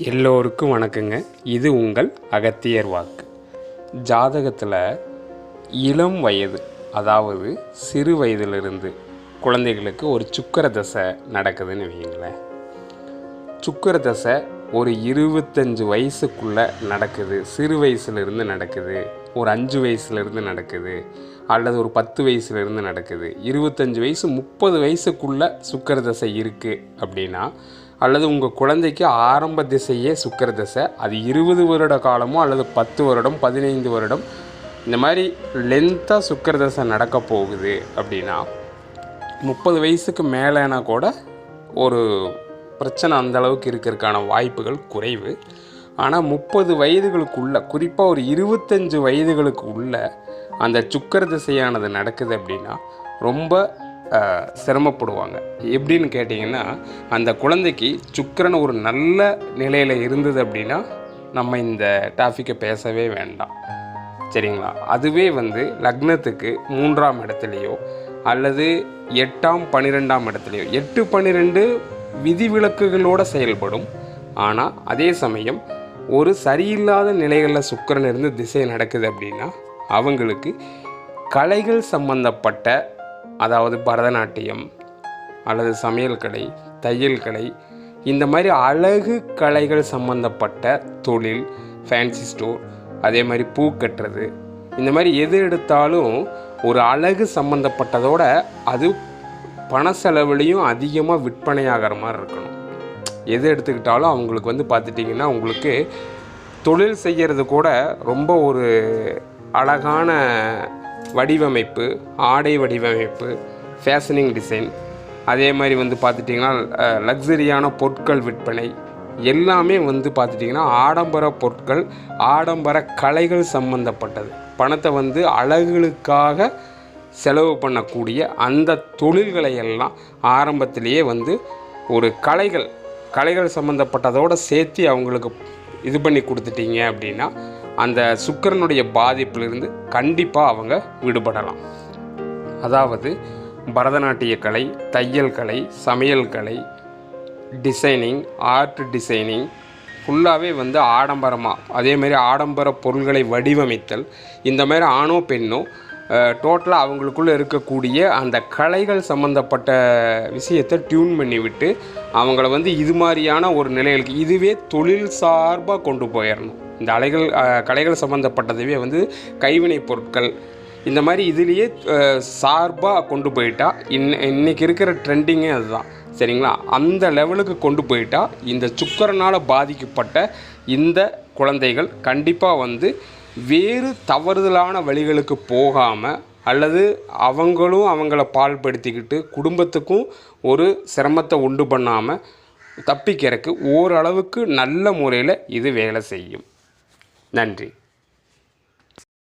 எல்லோருக்கும் வணக்கங்க. இது உங்கள் அகத்தியர் வாக்கு. ஜாதகத்தில் இளம் வயது அதாவது சிறு வயதிலிருந்து குழந்தைகளுக்கு ஒரு சுக்கர தசை நடக்குதுன்னு வைங்களேன் சுக்கர தசை ஒரு இருபத்தஞ்சு வயசுக்குள்ளே நடக்குது சிறு வயசுலேருந்து நடக்குது ஒரு அஞ்சு வயசுலேருந்து நடக்குது அல்லது ஒரு பத்து வயசுலேருந்து நடக்குது. இருபத்தஞ்சு வயசு முப்பது வயசுக்குள்ளே சுக்கர தசை இருக்குது அப்படின்னா அல்லது உங்கள் குழந்தைக்கு ஆரம்ப திசையே சுக்கர திசை. அது இருபது வருட காலமோ அல்லது பத்து வருடம் பதினைந்து வருடம். இந்த மாதிரி லென்த்தாக சுக்கர தசை நடக்க போகுது அப்படின்னா முப்பது வயசுக்கு மேலேனா கூட ஒரு பிரச்சனை அந்தளவுக்கு இருக்கிறதுக்கான வாய்ப்புகள் குறைவு. ஆனால் முப்பது வயதுகளுக்குள்ள குறிப்பாக ஒரு இருபத்தஞ்சு வயதுகளுக்கு உள்ள அந்த சுக்கர திசையானது நடக்குது அப்படின்னா ரொம்ப சிரமப்படுவாங்க. எப்படின்னு கேட்டிங்கன்னா அந்த குழந்தைக்கு சுக்கரன் ஒரு நல்ல நிலையில் இருந்தது அப்படின்னா நம்ம இந்த டாபிக்கை பேசவே வேண்டாம். சரிங்களா? அதுவே வந்து லக்னத்துக்கு மூன்றாம் இடத்துலையோ அல்லது எட்டாம் பன்னிரெண்டாம் இடத்துலையோ எட்டு பன்னிரெண்டு விதிவிலக்குகளோடு செயல்படும். ஆனால் அதே சமயம் ஒரு சரியில்லாத நிலைகளில் சுக்கரன் இருந்து திசை நடக்குது அப்படின்னா அவங்களுக்கு கலைகள் சம்பந்தப்பட்ட அதாவது பரதநாட்டியம் அல்லது சமையல் கலை தையல் கலை இந்த மாதிரி அழகு கலைகள் சம்பந்தப்பட்ட தொழில் ஃபேன்சி ஸ்டோர் அதே மாதிரி பூ கட்டுறது இந்த மாதிரி எது எடுத்தாலும் ஒரு அழகு சம்மந்தப்பட்டதோட அது பண செலவுலையும் அதிகமாக விற்பனையாகிற மாதிரி இருக்கணும். எது எடுத்துக்கிட்டாலும் அவங்களுக்கு வந்து பார்த்துட்டிங்கன்னா உங்களுக்கு தொழில் செய்கிறது கூட ரொம்ப ஒரு அழகான வடிவமைப்பு ஆடை வடிவமைப்பு ஃபேஷனிங் டிசைன் அதே மாதிரி வந்து பார்த்துட்டிங்கன்னா லக்ஸரியான பொருட்கள் விற்பனை எல்லாமே வந்து பார்த்துட்டிங்கன்னா ஆடம்பர பொருட்கள் ஆடம்பர கலைகள் சம்பந்தப்பட்டது. பணத்தை வந்து அழகுகளுக்காக செலவு பண்ணக்கூடிய அந்த தொழில்களை எல்லாம் ஆரம்பத்திலேயே வந்து ஒரு கலைகள் கலைகள் சம்மந்தப்பட்டதோடு சேர்த்து அவங்களுக்கு இது பண்ணி கொடுத்துட்டீங்க அப்படின்னா அந்த சுக்கிரனுடைய பாதிப்பிலிருந்து கண்டிப்பாக அவங்க விடுபடலாம். அதாவது பரதநாட்டிய கலை தையல் கலை சமையல் கலை டிசைனிங் ஆர்ட் டிசைனிங் ஃபுல்லாகவே வந்து ஆடம்பரமாக அதேமாரி ஆடம்பர பொருள்களை வடிவமைத்தல் இந்த மாதிரி ஆணோ பெண்ணோ டோட்டலாக அவங்களுக்குள்ளே இருக்கக்கூடிய அந்த கலைகள் சம்மந்தப்பட்ட விஷயத்தை டியூன் பண்ணி விட்டு அவங்கள வந்து இது மாதிரியான ஒரு நிலைகளுக்கு இதுவே தொழில் சார்பாக கொண்டு போயிடணும் இந்த அலைகள் கலைகள் சம்மந்தப்பட்டதுவே வந்து கைவினைப் பொருட்கள். இந்த மாதிரி இதுலேயே சார்பாக கொண்டு போயிட்டா இன் இன்னைக்கு இருக்கிற ட்ரெண்டிங்கே அதுதான். சரிங்களா? அந்த லெவலுக்கு கொண்டு போயிட்டா இந்த சுக்கரனால் பாதிக்கப்பட்ட இந்த குழந்தைகள் கண்டிப்பாக வந்து வேறு தவறுதலான வழிகளுக்கு போகாமல் அல்லது அவங்களும் அவங்கள பால்படுத்திக்கிட்டு குடும்பத்துக்கும் ஒரு சிரமத்தை உண்டு பண்ணாமல் தப்பிக்கிறதுக்கு ஓரளவுக்கு நல்ல முறையில் இது வேலை செய்யும். நன்றி.